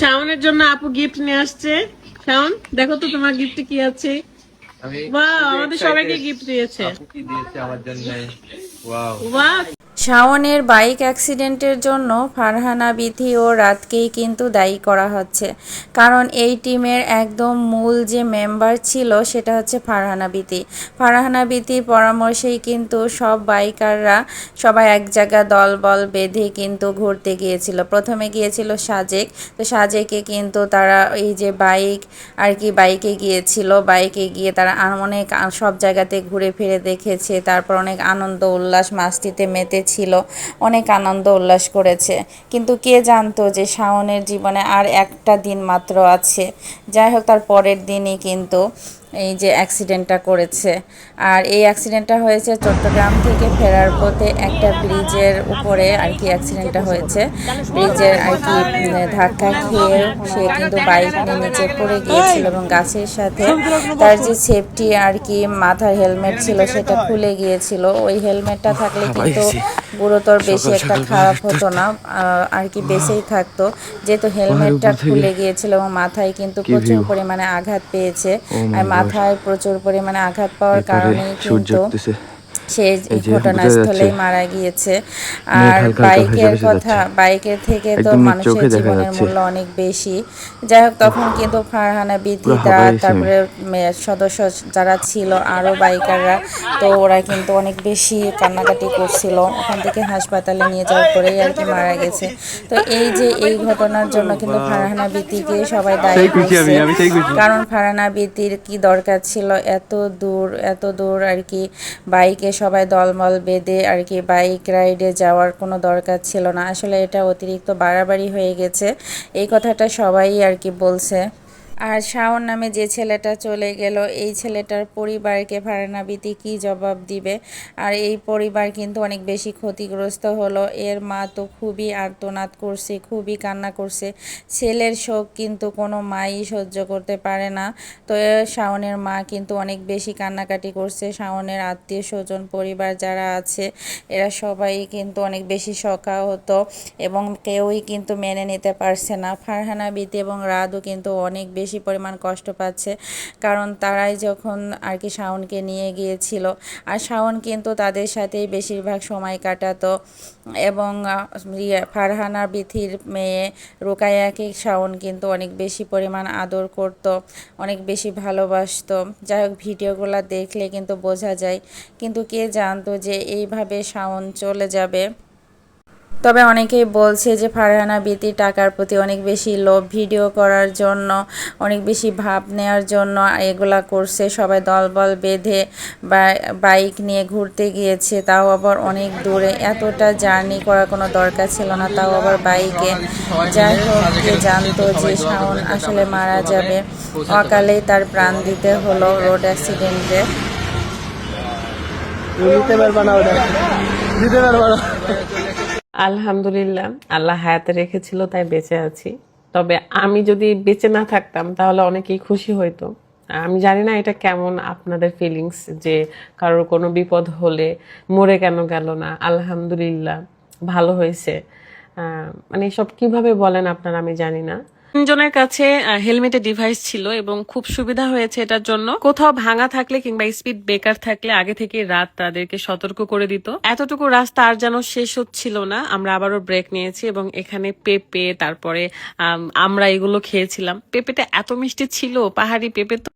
শাওনের জন্য আপু গিফট নিয়ে আসছে। শাওন দেখো তো তোমার গিফট কি আছে। আমাদের সবাইকে গিফট দিয়েছে। কি দিয়েছে আমার জন্য? ওয়াও শাওনের বাইক অ্যাক্সিডেন্টের জন্য ফারহানা বিথি ও রাতকেই কিন্তু দায়ী করা হচ্ছে। কারণ এই টিমের একদম মূল যে মেম্বার ছিল সেটা হচ্ছে ফারহানা বিথি। ফারহানা বিথির পরামর্শেই কিন্তু সব বাইকাররা সবাই এক জায়গা দলবল বেঁধে কিন্তু ঘুরতে গিয়েছিল। প্রথমে গিয়েছিল সাজেক। তো সাজেকে কিন্তু তারা এই যে বাইক আর কি বাইকে গিয়েছিল, বাইকে গিয়ে তারা অনেক সব জায়গাতে ঘুরে ফিরে দেখেছে। তারপর অনেক আনন্দ, উল্লাস, মাস্তিতে মেতেছিল অনেক আনন্দ উল্লাস করেছে। কিন্তু কে জানতো যে শাওনের জীবনে আর একটা দিন মাত্র আছে? যাই হোক, তার পরের দিনই কিন্তু এই যে অ্যাক্সিডেন্টটা করেছে। আর এই অ্যাক্সিডেন্টটা হয়েছে চট্টগ্রাম থেকে ফেরার পথে একটা ব্রিজের উপরে আর কি অ্যাক্সিডেন্টটা হয়েছে। ব্রিজের আর কি ধাক্কা খেয়ে সে কিন্তু বাইক নিয়ে নিচে পড়ে গিয়েছিল এবং গাছের সাথে তার যে সেফটি আর কি মাথার হেলমেট ছিল সেটা খুলে গিয়েছিল। ওই হেলমেটটা থাকলে কিন্তু গুরুতর বেশি একটা খারাপ হতো না আর কি বেঁচেই থাকতো। যেহেতু হেলমেটটা খুলে গিয়েছিল এবং মাথায় কিন্তু প্রচুর পরিমাণে আঘাত পেয়েছে। আর মাথায় প্রচুর পরিমাণে আঘাত পাওয়ার কারণে কিন্তু সে ঘটনাস্থলেই মারা গিয়েছে। আর বাইকের কথা বাইকের থেকে তো মানুষের জীবনের মূল্য অনেক বেশি। যাই হোক তখন কিন্তু ফারহানা বিদ্যিতা তারপরে সদস্য যারা ছিল আরও বাইকাররা তো ওরা কিন্তু অনেক বেশি কান্নাকাটি করছিল। ওখান থেকে হাসপাতালে নিয়ে যাওয়ার পরেই আর কি মারা গেছে। তো এই যে এই ঘটনার জন্য কিন্তু ফারহানা বিতিকে সবাই দায়ী করছে। কারণ ফারহানা বিতির কি দরকার ছিল? এত দূর এত দূর আর কি বাইকে সবাই দলমল বেঁধে আর কি বাইক রাইডে যাওয়ার কোনো দরকার ছিল না। আসলে এটা অতিরিক্ত বাড়াবাড়ি হয়ে গেছে। এই কথাটা সবাই আর কি বলছে। আর শাওন নামে যে ছেলেটা চলে গেল, এই ছেলেটার পরিবারকে ফারানাবিতি কি জবাব দিবে? আর এই পরিবার কিন্তু অনেক বেশি ক্ষতিগ্রস্ত হলো। এর মা তো খুবই আর্তনাদ করছে, খুবই কান্না করছে। ছেলের শোক কিন্তু কোনো মাই সহ্য করতে পারে না। তো শাওনের মা কিন্তু অনেক বেশি কান্নাকাটি করছে। শাওনের আত্মীয় স্বজন, পরিবার যারা আছে, এরা সবাই কিন্তু অনেক বেশি শোকাহত এবং কেউই কিন্তু মেনে নিতে পারছে না। ফারহানা বিতি এবং রাদও কিন্তু অনেক বেশি পরিমাণ কষ্ট পাচ্ছে। কারণ তারাই যখন আর কি শাওনকে নিয়ে গিয়েছিল আর শাওন কিন্তু তাদের সাথেই বেশিরভাগ সময় কাটাতো। এবং ইয়ে, ফারহানা বিথির মেয়ে রোকায়াকে শাওন কিন্তু অনেক বেশি পরিমাণ আদর করত অনেক বেশি ভালোবাসতো। যাই হোক ভিডিওগুলো দেখলে কিন্তু বোঝা যায়। কিন্তু কে জানতো যে এইভাবে শাওন চলে যাবে? তবে অনেকেই বলছে যে ফারহানা বিতি টাকার প্রতি অনেক বেশি লোভ ভিডিও করার জন্য, অনেক বেশি ভাব নেওয়ার জন্য এগুলা করছে। সবাই দলবল বেঁধে বাইক নিয়ে ঘুরতে গিয়েছে, তাও আবার অনেক দূরে। এতটা জার্নি করার কোনো দরকার ছিল না, তাও আবার বাইকে। যাই হোক জানতো যে শাওন আসলে মারা যাবে। অকালেই তার প্রাণ দিতে হলো রোড অ্যাক্সিডেন্টে। দিতে পারবা না ওটা। দিতে না। আলহামদুলিল্লাহ, আল্লাহ হায়াতে রেখেছিল, তাই বেঁচে আছি। তবে আমি যদি বেঁচে না থাকতাম, তাহলে অনেকেই খুশি হইতো। আমি জানি না এটা কেমন আপনাদের ফিলিংস যে কারোর কোনো বিপদ হলে মরে কেন গেল না। আলহামদুলিল্লাহ, ভালো হয়েছে। মানে এসব কীভাবে বলেন আপনারা আমি জানি না। তিনজনের কাছে হেলমেটের ডিভাইস ছিল এবং খুব সুবিধা হয়েছে এটার জন্য। কোথাও ভাঙা থাকলে কিংবা স্পিড বেকার থাকলে আগে থেকে রাত তাদেরকে সতর্ক করে দিত। এতটুকু রাস্তা আর যেন শেষ হচ্ছিল না, আমরা আবারও ব্রেক নিয়েছি এবং এখানে পেঁপে, তারপরে আমরা এগুলো খেয়েছিলাম। পেঁপেটা এত মিষ্টি ছিল, পাহাড়ি পেঁপে তো